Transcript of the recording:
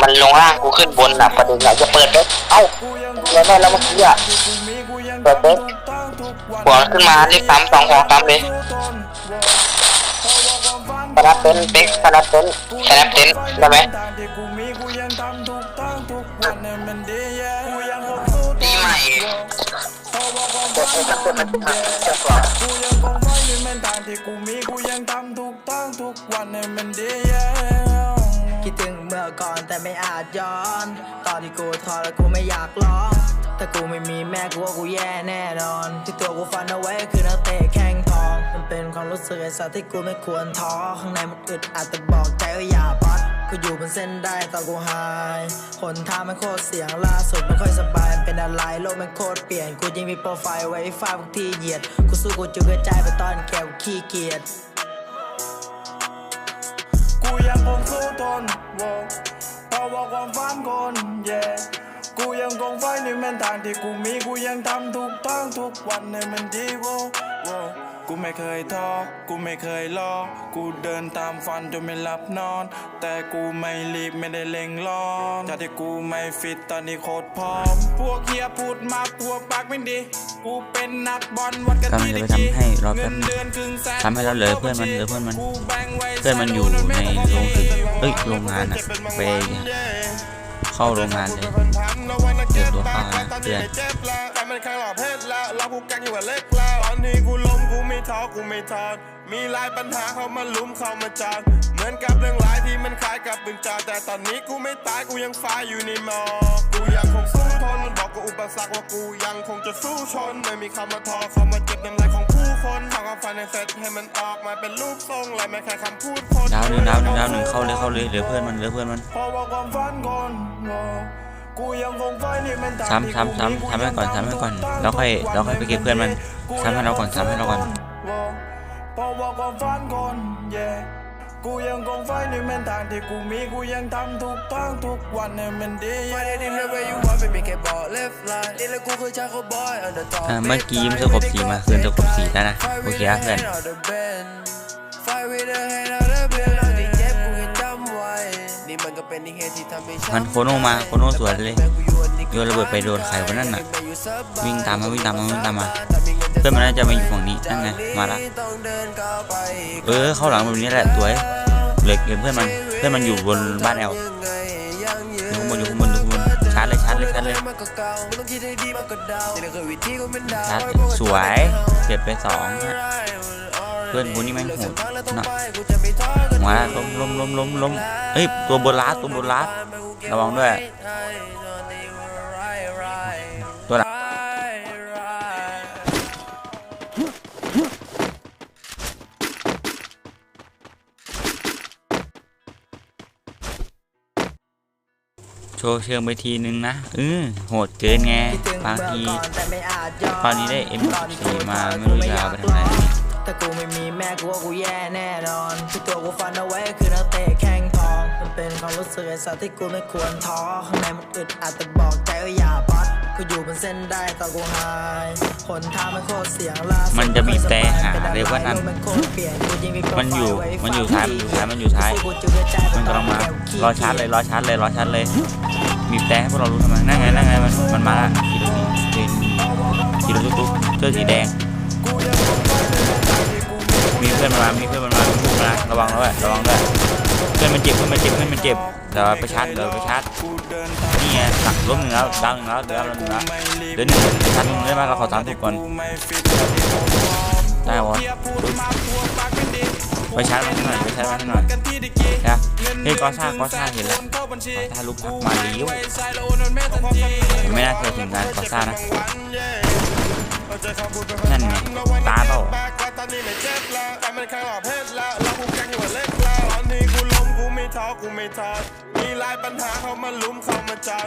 มันลงล่างกูขึ้นบนน่ะประเด็นไหนจะเปิดเด็กเอ้าเปิดได้แล้วเมื่อกี้อะเปิดเด็กหัวขึ้นมาเลขสามสองของสามเลยสนับเต็นเด็กสนับเต็นสนับเต็นได้ไหมปีใหม่เด็กมันขึ้นมันจะสวยกูยังคงไฟในแม่นทางที่กูมีกู คิดถึงเมื่อก่อนแต่ไม่อาจย้อน ตอนที่กูทอแล้วกูไม่อยากร้องถ้ากูไม่มีแม่กูว่ากูแย่แน่นอน ที่ตัวกูฟันเอาไว้คือนักเตะแข้งทอง มันเป็นความรู้สึกไอ้สัตว์ที่กูไม่ควรท้อข้างในมันอึดอัดแต่บอกใจว่าอย่าปัดกูอยู่บนเส้นได้ตอนกูหายหนทางมันโคตรเสียงล่าสุดไม่ค่อยสบายเป็นอะไรโลกมันโคตรเปลี่ยนกูยังมีโปรไฟล์ไว้ฟ้าดพวกที่เหยียดกูสู้กูจุกกระจายไปตอนแก่กูขี้เกียจ วเพราะว่าความฝันคนเย่กูยังคงไฟในแม่นทางที่กูมีกูยังทำทุกทางทุกวันในมันดีโว กูไม่เคยท้อ กูไม่เคยรอ กูเดินตามฝันจนไม่หลับนอน แต่กูไม่รีบไม่ได้เร่งร้อนจากที่กูไม่ฟิตตอนนี้โคตรพร้อม พวกเฮียพูดมาพวกปากไม่ดี กูเป็นนักบอลวัดกันกำลังที่จะได้ไปกี่ทำให้รอเงิแป๊บนนึงเดือนครึ่งแสนทำให้เราเหลือเพื่อนมันเหลือเพื่อนมันกูแบ่งไว้เพื่อนมันอยู่ในโรงคือเอ้ยโรงงานอะไปเข้าโรงงานเลยเตรียมตัวเข้านะเพื่อน ไม่ท้อกูไม่ทอดมีหลายปัญหาเข้ามาลุมเข้ามาจอดเหมือนกับเรื่องร้ายที่มันคล้ายกับปืนจอแต่ตอนนี้กูไม่ตายกูยังฟ้าอยู่ในหมอกกูยังคงสู้ทนมันบอกกับอุปสรรคว่ากูยังคงจะสู้ชน ไม่มีคำว่าท้อคำว่าเจ็บน้ำลายของผู้คนทำความฝันให้เสร็จให้มันออกมาเป็นรูปทรงและไม่แค่คำพูดคนดาวหนึ่งดาวหนึ่งดาวหนึ่งเข้าเลยเข้าเลยเหลือเพื่อนมันเหลือเพื่อนมันเพราะว่าความฝันคนโง่กูยังคงไฟในแม่นทางซ้ำซ้ำซ้ำทำให้ก่อนทำให้ก่อนแล้วค่อยแล้วค่อยไปเก็บเพื่อนมันซ้ำให้เราก่อนซ้ำให้เราก่อน เพราะว่าความฝันคนเย่กูยังคงไฟในแม่นทางที่กูมีกูยังทำทุกทางทุกวันให้มันดีไม่ได้ดินเลย where you want ไม่มีแค่บอก left line นี่แหละกูคือชาโคบอยอันเดอร์ท็อปอ่าเมื่อกี้ยิ้มสกบสีมาคืนสกบสีแล้วนะโอเคครับเพื่อนไฟ with the hand of the band เราที่เจ็บกูให้จำไว้นี่มันก็เป็นอีกเหตุที่ทำให้ฉัมันโคโน่มาโคโน่สวนเลยโยนระเบิดไปโดนใครวะนั่นน่ะ วิ่งตามมาวิ่งตามมาวิ่งตามมาเพื่อนมันน่าจะมาอยู่ฝั่งนี้นั่นไงมาละเออเข้าหลังแบบนี้แหละสวยเหล็กเพื่อนมันเพื่อนมันอยู่บนบ้านแอลอยู่ข้างบนอยู่ข้างบนอยู่ข้างบนชาร์จเลยชาร์จเลยชาร์จเลยมัดให้ดีมันก็เดานี่คือวิธีของมันดาวชาร์จสวยเก็บไปสองฮะเพื่อนกูนี่แม่งโหดนะมาล้มล้มล้มล้มล้มเฮ้ยตัวโบราณตัวโบราณระวังด้วยตัวหลัง ว์เชิงไปทีนึงนะเออโหดเกินไงบางทีตอนนี้ได้ M14 มาไม่รู้จะเอาไปทำอะไรถ้ากูไม่มีแม่กูว่ากูแย่แน่นอนที่ตัวกูฟันเอาไว้คือนักเตะแข้งทอง มันเป็นความรู้สึกไอ้สัตว์ที่กูไม่ควรท้อข้างในมันอึดอัดแต่บอกใจว่าอย่าปัด กูอยู่บนเส้นได้ตอนกูหายหนทางมันโคตรเสียงล่าสุดมันจะบีบแต่หาเลยว่านั่นมันโคตรเปลี่ยนกูยังมีโปรไฟล์มันอยู่ไว้มันอยู่ท้ายมันอยู่ท้ายมันอยู่ท้ายกูจุกกระจายไปมันตกำอลังมาแก่กูขี้รอชาร์จเลยรอชาร์จเลยรอชาร์จเลยมีแต่ให้พวกเรารู้ทำไมนั่นไงนั่นไงมันมันมาละขี่รถตุ๊กขี่รถตุ๊กตุ๊กเสื้อสีแดงมีเพื่อนมันมามีเพื่อนมันมามีเพื่อนมันมาระวังด้วยระวังด้วย เพื่อนมันเจ็บเพื่อนมันเจ็บเพื่อนมันเจ็บเดี๋ยวไปชาร์จเดี๋ยวไปชาร์จนี่ไงหลักล้มหนึ่งแล้วดาวหนึ่งแล้วเดี๋ยวหนึ่งแล้วเดี๋ยวหนึ่งชาร์จหนึ่งได้ไหมเราขอสามสิบก่อนได้วะไปชาร์จมันหน่อยไปชาร์จมันหน่อยนะเฮ้ยกอซ่ากอซ่าเห็นแล้วกอซ่าลุกพักมาเลี้ยวไม่น่าเคยถึงงานกอซ่านะนั่นไงตาเปล่าต กูไม่ท้อกูไม่ทอดมีหลายปัญหาเขามาลุมเขามาจอด